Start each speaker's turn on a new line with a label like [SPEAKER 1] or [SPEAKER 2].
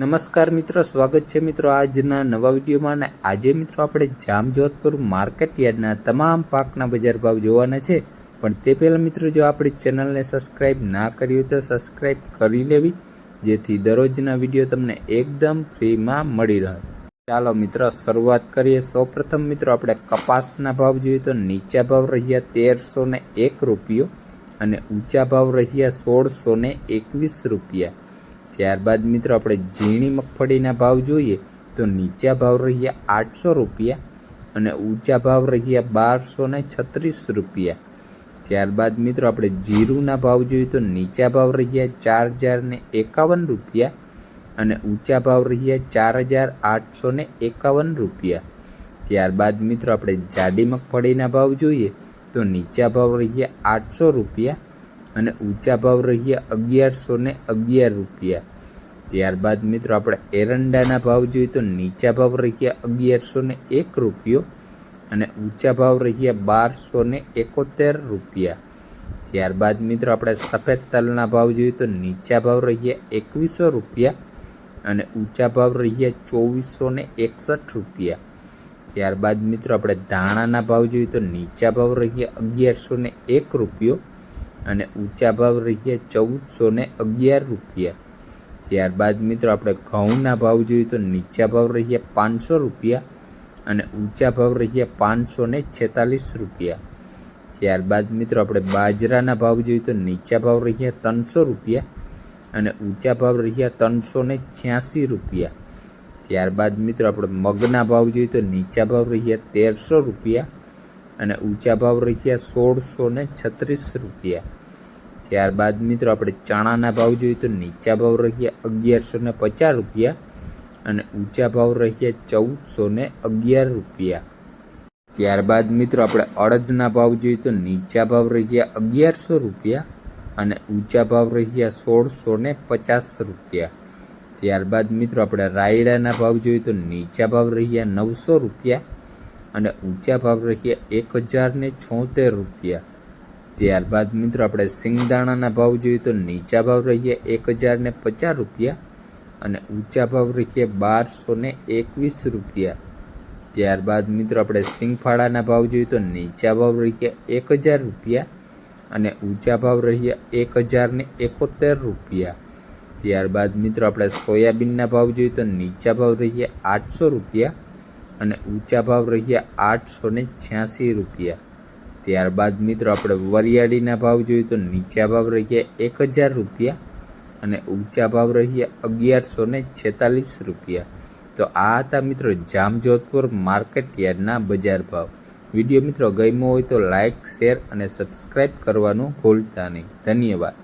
[SPEAKER 1] નમસ્કાર મિત્રો, સ્વાગત છે મિત્રો આજના નવા વિડીયોમાં અને આજે મિત્રો આપણે જામજોધપુર માર્કેટ યાર્ડના તમામ પાકના બજાર ભાવ જોવાના છે. પણ તે પહેલાં મિત્રો, જો આપણી ચેનલને સબસ્ક્રાઈબ ના કરી હોય તો સબસ્ક્રાઈબ કરી લેવી, જેથી દરરોજના વીડિયો તમને એકદમ ફ્રીમાં મળી રહે. ચાલો મિત્રો, શરૂઆત કરીએ. સૌપ્રથમ મિત્રો, આપણે કપાસના ભાવ જોઈએ તો નીચા ભાવ રહ્યા તેરસો એક રૂપિયો અને ઊંચા ભાવ રહ્યા સોળસો એકવીસ રૂપિયા. ત્યારબાદ મિત્રો આપણે ઝીણી મગફળીના ભાવ જોઈએ તો નીચા ભાવ રહ્યા આઠસો રૂપિયા અને ઊંચા ભાવ રહ્યા બારસો ને છત્રીસ રૂપિયા. ત્યારબાદ મિત્રો આપણે જીરુના ભાવ જોઈએ તો નીચા ભાવ રહ્યા ચાર હજાર ને એકાવન રૂપિયા અને ઊંચા ભાવ રહ્યા ચાર હજાર આઠસો ને એકાવન રૂપિયા. ત્યારબાદ મિત્રો આપણે જાડી મગફળીના ભાવ જોઈએ તો નીચા ભાવ રહ્યા આઠસો રૂપિયા અને ઊંચા ભાવ રહ્યા અગિયારસો ને અગિયાર રૂપિયા. ત્યારબાદ મિત્રો આપણે એરંડાના ભાવ જોઈએ તો નીચા ભાવ રહ્યા અગિયારસો ને એક રૂપિયો અને ઊંચા ભાવ રહ્યા બારસો ને એકોતેર રૂપિયા. ત્યારબાદ મિત્રો આપણે સફેદ તલના ભાવ જોઈએ તો નીચા ભાવ રહ્યા એકવીસો રૂપિયા અને ઊંચા ભાવ રહ્યા ચોવીસો ને એકસઠ રૂપિયા. ત્યારબાદ મિત્રો આપણે ધાણાના ભાવ જોઈએ તો નીચા ભાવ રહ્યા અગિયારસો ને એક રૂપિયો અને ઊંચા ભાવ રહ્યા ચૌદસો ને અગિયાર રૂપિયા. ત્યારબાદ મિત્રો આપણે ઘઉંના ભાવ જોઈએ તો નીચા ભાવ રહ્યા પાંચસો રૂપિયા અને ઊંચા ભાવ રહ્યા પાંચસો ને છેતાલીસ રૂપિયા. ત્યારબાદ મિત્રો આપણે બાજરાના ભાવ જોઈએ તો નીચા ભાવ રહ્યા ત્રણસો રૂપિયા અને ઊંચા ભાવ રહ્યા ત્રણસો ને છ્યાસી રૂપિયા. ત્યારબાદ મિત્રો આપણે મગના ભાવ જોઈએ તો નીચા ભાવ રહ્યા તેરસો રૂપિયા અને ઊંચા ભાવ રહ્યા સોળસો ને છત્રીસ રૂપિયા. ત્યારબાદ મિત્રો આપણે ચણાના ભાવ જોઈએ તો નીચા ભાવ રહ્યા અગિયારસો ને પચાસ રૂપિયા અને ઊંચા ભાવ રહ્યા ચૌદસો ને અગિયાર રૂપિયા. ત્યારબાદ મિત્રો આપણે અડદના ભાવ જોઈએ તો નીચા ભાવ રહ્યા અગિયારસો રૂપિયા અને ઊંચા ભાવ રહ્યા સોળસો ને પચાસ રૂપિયા. ત્યારબાદ મિત્રો આપણે રાયડાના ભાવ જોઈએ તો નીચા ભાવ રહ્યા નવસો રૂપિયા અને ઊંચા ભાવ રહ્યા એક હજાર છોતેર રૂપિયા. ત્યારબાદ મિત્રો આપણે સિંગદાણાના ભાવ જોઈએ તો નીચા ભાવ રહ્યા એક હજાર ને પચાસ રૂપિયા અને ઊંચા ભાવ રહ્યા બારસો ને એકવીસ રૂપિયા. ત્યારબાદ મિત્રો આપણે સિંગફાળાના ભાવ જોઈએ તો નીચા ભાવ રહ્યા એક હજાર રૂપિયા અને ઊંચા ભાવ રહ્યા એક હજાર ને એકોતેર રૂપિયા. ત્યારબાદ મિત્રો આપણે સોયાબીનના ભાવ જોઈએ તો નીચા ભાવ રહ્યા આઠસો રૂપિયા અને ઊંચા ભાવ રહ્યા આઠસો ને છ્યાસી રૂપિયા. ત્યારબાદ મિત્રો આપણે વરિયાળીના ભાવ જોઈએ તો નીચા ભાવ રહ્યા એક હજાર રૂપિયા અને ઊંચા ભાવ રહ્યા અગિયારસો ને છેતાલીસ રૂપિયા. તો આ હતા મિત્રો જામજોધપુર માર્કેટ યાર્ડના બજાર ભાવ. વીડિયો મિત્રો ગમ્યો હોય તો લાઇક શેર અને સબસ્ક્રાઈબ કરવાનું ભૂલતા નહીં. ધન્યવાદ.